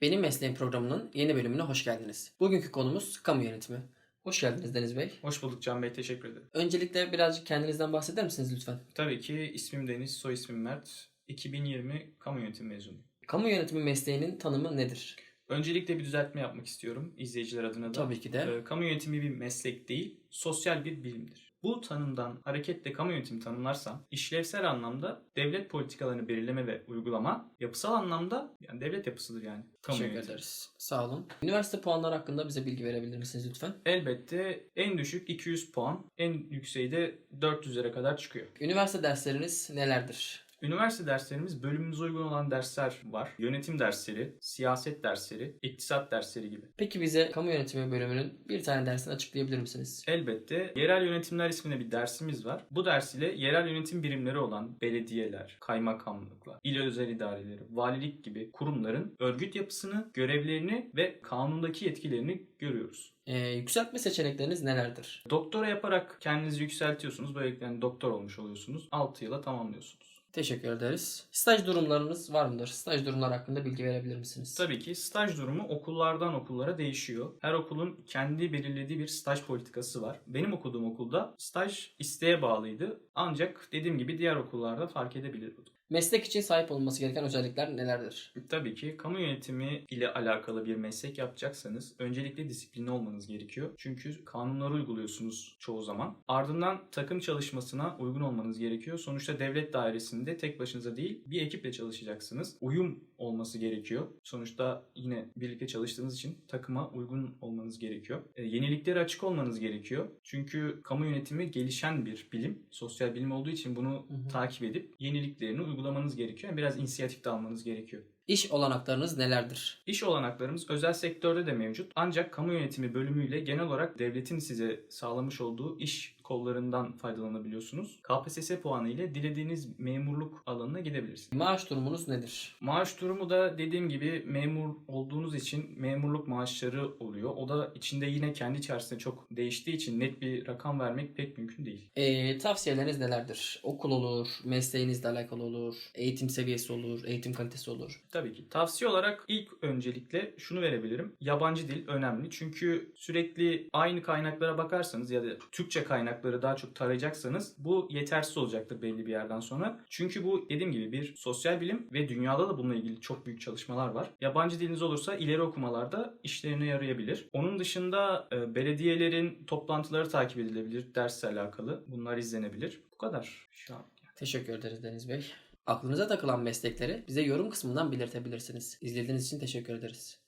Benim Mesleğim programının yeni bölümüne hoş geldiniz. Bugünkü konumuz kamu yönetimi. Hoş geldiniz Deniz Bey. Hoş bulduk Can Bey, teşekkür ederim. Öncelikle birazcık kendinizden bahseder misiniz lütfen? Tabii ki ismim Deniz, soy ismim Mert. 2020 kamu yönetimi mezunuyum. Kamu yönetimi mesleğinin tanımı nedir? Öncelikle bir düzeltme yapmak istiyorum izleyiciler adına da. Tabii ki de. Ee, kamu yönetimi bir meslek değil, sosyal bir bilimdir. Bu tanımdan hareketle kamu yönetimi tanımlarsam, işlevsel anlamda devlet politikalarını belirleme ve uygulama, yapısal anlamda yani devlet yapısıdır yani. Kamu Teşekkür yönetimi. ederiz. Sağ olun. Üniversite puanları hakkında bize bilgi verebilir misiniz lütfen? Elbette en düşük 200 puan, en yükseği de 400'lere kadar çıkıyor. Üniversite dersleriniz nelerdir? Üniversite derslerimiz bölümümüze uygun olan dersler var. Yönetim dersleri, siyaset dersleri, iktisat dersleri gibi. Peki bize kamu yönetimi bölümünün bir tane dersini açıklayabilir misiniz? Elbette yerel yönetimler isminde bir dersimiz var. Bu ders ile yerel yönetim birimleri olan belediyeler, kaymakamlıklar, il özel idareleri, valilik gibi kurumların örgüt yapısını, görevlerini ve kanundaki yetkilerini görüyoruz. Ee, yükseltme seçenekleriniz nelerdir? Doktora yaparak kendinizi yükseltiyorsunuz. Böylelikle yani doktor olmuş oluyorsunuz. 6 yıla tamamlıyorsunuz. Teşekkür ederiz. Staj durumlarınız var mıdır? Staj durumları hakkında bilgi verebilir misiniz? Tabii ki staj durumu okullardan okullara değişiyor. Her okulun kendi belirlediği bir staj politikası var. Benim okuduğum okulda staj isteğe bağlıydı. Ancak dediğim gibi diğer okullarda fark edebilir bu. Meslek için sahip olunması gereken özellikler nelerdir? Tabii ki kamu yönetimi ile alakalı bir meslek yapacaksanız öncelikle disiplinli olmanız gerekiyor. Çünkü kanunları uyguluyorsunuz çoğu zaman. Ardından takım çalışmasına uygun olmanız gerekiyor. Sonuçta devlet dairesinde tek başınıza değil bir ekiple çalışacaksınız. Uyum olması gerekiyor. Sonuçta yine birlikte çalıştığınız için takıma uygun olmanız gerekiyor. E, yeniliklere açık olmanız gerekiyor. Çünkü kamu yönetimi gelişen bir bilim. Sosyal bilim olduğu için bunu Hı hı. takip edip yeniliklerini uygulamanız gerekiyor. Yani biraz inisiyatif de almanız gerekiyor. İş olanaklarınız nelerdir? İş olanaklarımız özel sektörde de mevcut. Ancak kamu yönetimi bölümüyle genel olarak devletin size sağlamış olduğu iş kollarından faydalanabiliyorsunuz. KPSS puanı ile dilediğiniz memurluk alanına gidebilirsiniz. Maaş durumunuz nedir? Maaş durumu da dediğim gibi memur olduğunuz için memurluk maaşları oluyor. O da içinde yine kendi içerisinde çok değiştiği için net bir rakam vermek pek mümkün değil. Ee, tavsiyeleriniz nelerdir? Okul olur, mesleğinizle alakalı olur, eğitim seviyesi olur, eğitim kalitesi olur. Tabii ki. Tavsiye olarak ilk öncelikle şunu verebilirim. Yabancı dil önemli. Çünkü sürekli aynı kaynaklara bakarsanız ya da Türkçe kaynakları daha çok tarayacaksanız bu yetersiz olacaktır belli bir yerden sonra. Çünkü bu dediğim gibi bir sosyal bilim ve dünyada da bununla ilgili çok büyük çalışmalar var. Yabancı diliniz olursa ileri okumalarda işlerine yarayabilir. Onun dışında e, belediyelerin toplantıları takip edilebilir. Dersle alakalı. Bunlar izlenebilir. Bu kadar şu an. Teşekkür ederiz Deniz Bey. Aklınıza takılan meslekleri bize yorum kısmından belirtebilirsiniz. İzlediğiniz için teşekkür ederiz.